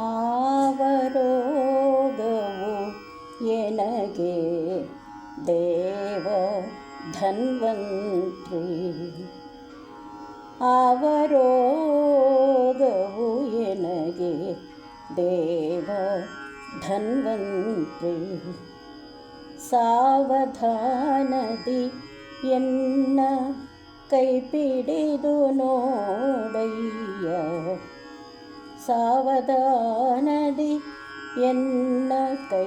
ಆವರೋಗವು ಎನಗೆ? ದೇವ ಧನ್ವಂತ್ರಿ. ಆವರೋಗವು ಎನಗೆ? ದೇವ ಧನ್ವಂತ್ರಿ. ಸಾವಧಾನದಿ ಎನ್ನ ಕೈ ಪಿಡಿದು ನೋಡಯ್ಯ ಸಾವಧಾನದಿ ಎನ್ನ ಕೈ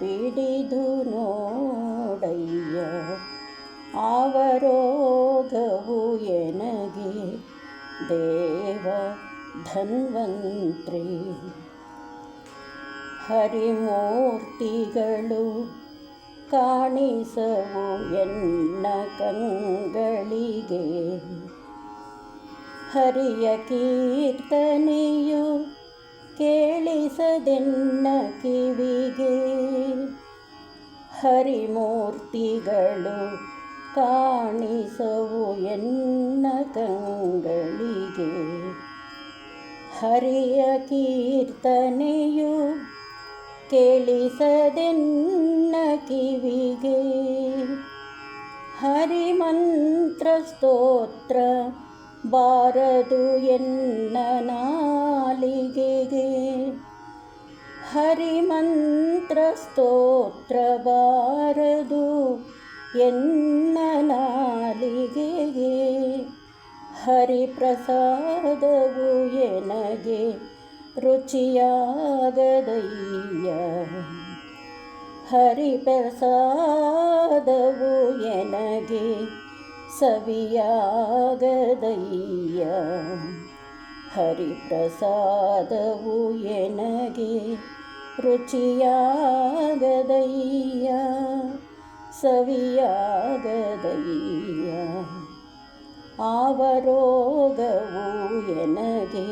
ಪಿಡಿದು ನೋಡಯ್ಯ. ಆವರೋಗವು ಎನಗೆ ದೇವ ಧನ್ವಂತ್ರಿ. ಹರಿಮೂರ್ತಿಗಳು ಕಾಣಿಸವು ಎನ್ನ ಕಂಗಳಿಗೆ. ಹರಿಯ ಕೀರ್ತನೆಯು ಕೇಳಿಸದೆನ್ನ ಕಿವಿಗೆ. ಹರಿಮೂರ್ತಿಗಳು ಕಾಣಿಸವು ಎನ್ನ ಕಂಗಳಿಗೆ. ಹರಿಯ ಕೀರ್ತನೆಯು ಕೇಳಿಸದೆನ್ನ ಕಿವಿಗೆ. ಹರಿಮಂತ್ರ ಸ್ತೋತ್ರ ಬಾರದು ಎನ್ನ ನಾಲಿಗೆಗೆ. ಹರಿಮಂತ್ರ ಸ್ತೋತ್ರ ಬಾರದು ಎನ್ನ ನಾಲಿಗೆಗೆ. ಹರಿಪ್ರಸಾದವು ಎನಗೆ ರುಚಿಯಾಗದಯ್ಯ. ಹರಿಪ್ರಸಾದವು ಎನಗೆ ಸವಿಯಾಗದಯ್ಯ ಹರಿಪ್ರಸಾದವು ಎನಗೆ ರುಚಿಯಾಗದಯ್ಯ ಸವಿಯಾಗದಯ್ಯ ಆವರೋಗವು ಎನಗೆ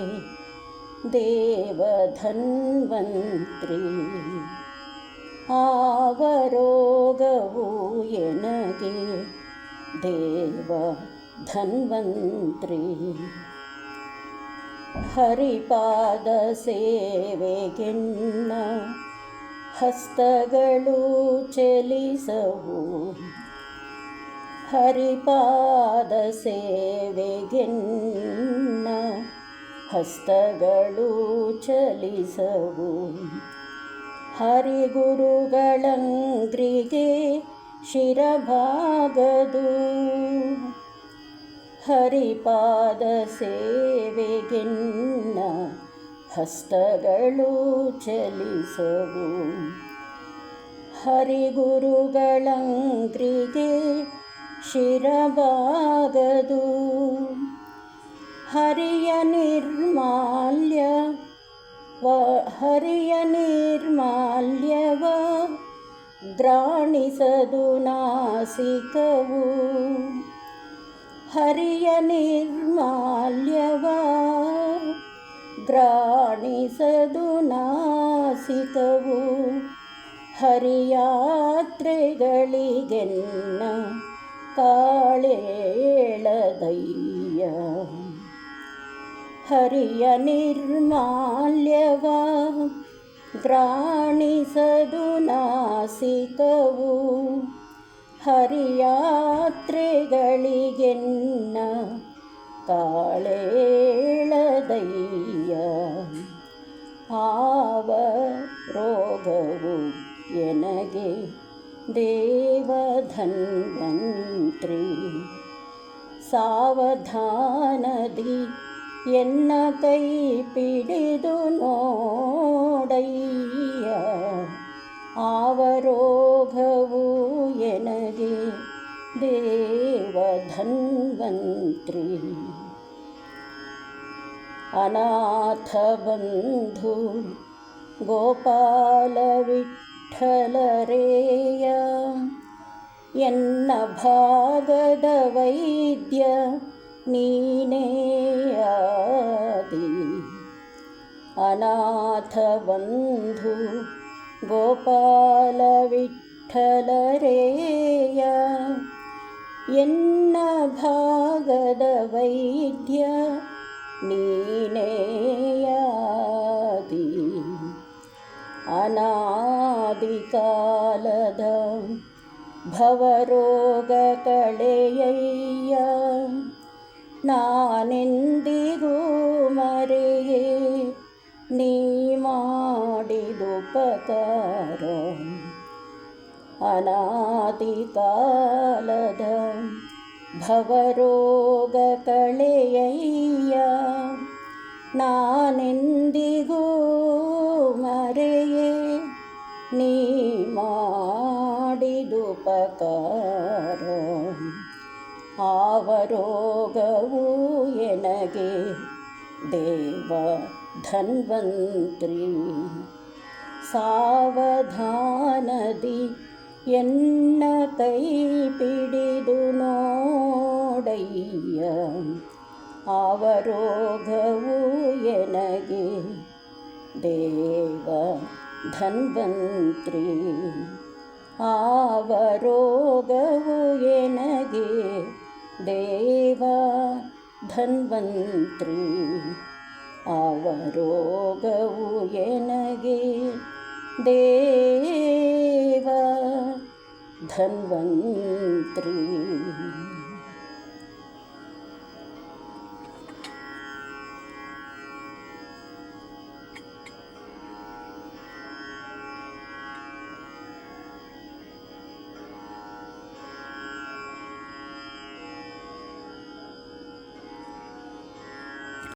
ದೇವಧನ್ವಂತ್ರಿ ಆವರೋಗವು ಎನಗೆ ದೇವ ಧನ್ವಂತ್ರಿ. ಹರಿಪಾದ ಸೇವೆಗೆನ್ನ ಹಸ್ತಗಳು ಚಲಿಸವು. ಹರಿಪಾದ ಸೇವೆಗೆನ್ನ ಹಸ್ತಗಳು ಚಲಿಸವು. ಹರಿಗುರುಗಳಂಗ್ರಿಗೆ ಶಿರಭಾಗದು ಹರಿಪಾದ ಸೇವೆಗೆನ್ನ ಹಸ್ತಗಳು ಚಲಿಸವು ಹರಿಗುರುಗಳಂಗ್ರಿಗೆ ಶಿರಭಾಗದು ಹರಿಯ ನಿರ್ಮಾಲ್ಯ ವ ಹರಿಯ ನಿರ್ಮಾಲ್ಯವ ಗ್ರಾಣಿಸದು ನಾಸಿಕವು. ಹರಿಯ ನಿರ್ಮಾಲ್ಯವ. ದ್ರಾಣಿಸದು ನಾಸಿಕವು. ಹರಿಯಾತ್ರೆಗಳಿಗೆನ್ನ ಕಾಳೇಳದಯ್ಯ ಹರಿಯ ನಿರ್ಮಾಲ್ಯವ. ಗ್ರಾಣಿಸದು ನಾಸಿಕವು ಹರಿಯಾತ್ರೆಗಳಿಗೆನ್ನ ಕಾಳೇಳದಯ್ಯ ಆವ ರೋಗವು ಎನಗೆ ದೇವಧನ್ವಂತ್ರಿ. ಸಾವಧಾನದಿ ಎನ್ನ ಕೈ ಪಿಡಿದು ನೋಡಯ್ಯ. आवरोघवूयनगे देवधन्वन्त्री। अनाथबन्धु गोपालविठ्ठलरेय यन्न भागदवैद्य नीनेयादि अनाथबन्धु ನೀನೇ ಆದಿ ಅನಾಥ ಬಂಧು ಗೋಪಾಲ ವಿಠಲರೇಯ ಎನ್ನ ಭಾಗದ ವೈದ್ಯ ನೀನೇ ಆದಿ ಅನಾದಿ ಕಾಲದ ಭವರೋಗ ಕಳೆಯಯ್ಯ ನಾನೆಂದಿಗೂ ಮರೆಯೇ ಮಾಡಿದುಪಕಾರ ಅನಾದಿ ಕಾಲದ ಭವರೋಗ ಕಳೆಯಯ್ಯ ನಾನೆಂದಿಗೂ ಮರೆಯೇ ನೀ ಮಾಡಿದುಪಕಾರ ಆವರೋಗವು ಎನಗೆ ದೇವ ಧನ್ವಂತ್ರಿ ಸಾವಧಾನದಿ ಎನ್ನ ಕೈ ಪಿಡಿದು ನೋಡಯ್ಯ ಆವರೋಗವು ಎನಗೆ ದೇವ ಧನ್ವಂತ್ರಿ ಆವರೋಗವು ಎನಗೆ ದೇವ ಧನ್ವಂತ್ರಿ ಆವರೋಗವು ಎನಗೆ देव धन्वन्त्री